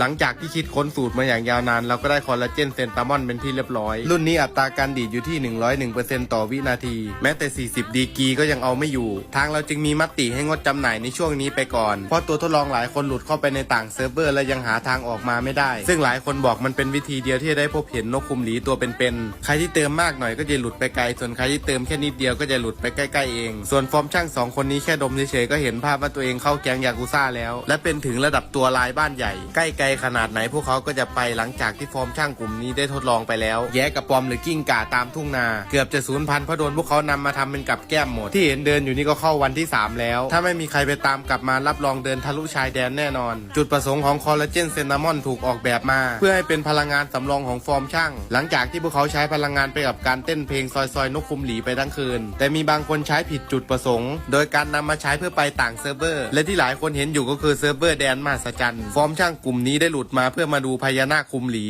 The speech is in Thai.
หลังจากที่คิดค้นสูตรมาอย่างยาวนาน เราก็ได้คอลลาเจนเซนตามอนเป็นที่เรียบร้อย รุ่นนี้อัตราการดีดอยู่ที่ 101%ต่อวินาที แม้แต่ 40 ดีกีก็ยังเอาไม่อยู่ ทางเราจึงมีมติให้งดจำหน่ายในช่วงนี้ไปก่อน เพราะตัวทดลองหลายคนหลุดเข้าไปในต่างเซิร์ฟเวอร์และยังหาทางออกมาไม่ได้ ซึ่งหลายคนบอกมันเป็นวิธีเดียวที่จะได้พบเห็นนกคุมหลีตัวเป็นๆใครที่เติมมากหน่อยก็จะหลุดไปไกลส่วนใครที่เติมแค่นิดเดียวก็จะหลุดไปใกล้ๆเอง ส่วนฟอร์มช่างสองคนนี้แค่ดมเฉยๆก็เห็นภาพว่าตัวเองเข้าแก๊งยากุซ่าแล้ว และเป็นถึงระดับตัวลายบ้านใหญ่ใกล้ขนาดไหนพวกเขาก็จะไปหลังจากที่ฟอร์มช่างกลุ่มนี้ได้ทดลองไปแล้ว แย้กับปอมหรือกิ้งก่าตามทุ่งนา เกือบจะสูญพันธุ์เพราะโดนพวกเขานำมาทำเป็นกับแก้มหมด ที่เห็นเดินอยู่นี่ก็เข้าวันที่ 3 แล้ว ถ้าไม่มีใครไปตามกลับมารับรองเดินทะลุชายแดนแน่นอน จุดประสงค์ของคอลลาเจนเซนามอนถูกออกแบบมา เพื่อให้เป็นพลังงานสำรองของฟอร์มช่าง หลังจากที่พวกเขาใช้พลังงานไปกับการเต้นเพลงซอยซอยๆนกคุมหลีไปทั้งคืน แต่มีบางคนใช้ผิดจุดประสงค์ โดยการนำมาใช้เพื่อไปต่างเซิร์ฟเวอร์ และที่หลายคนเห็นอยู่ก็คือเซิร์ฟเวอร์แดนมหัศจรรย์ฟอร์มช่างกลุ่มนี้ได้หลุดมาเพื่อมาดูพญานาคคุมหลี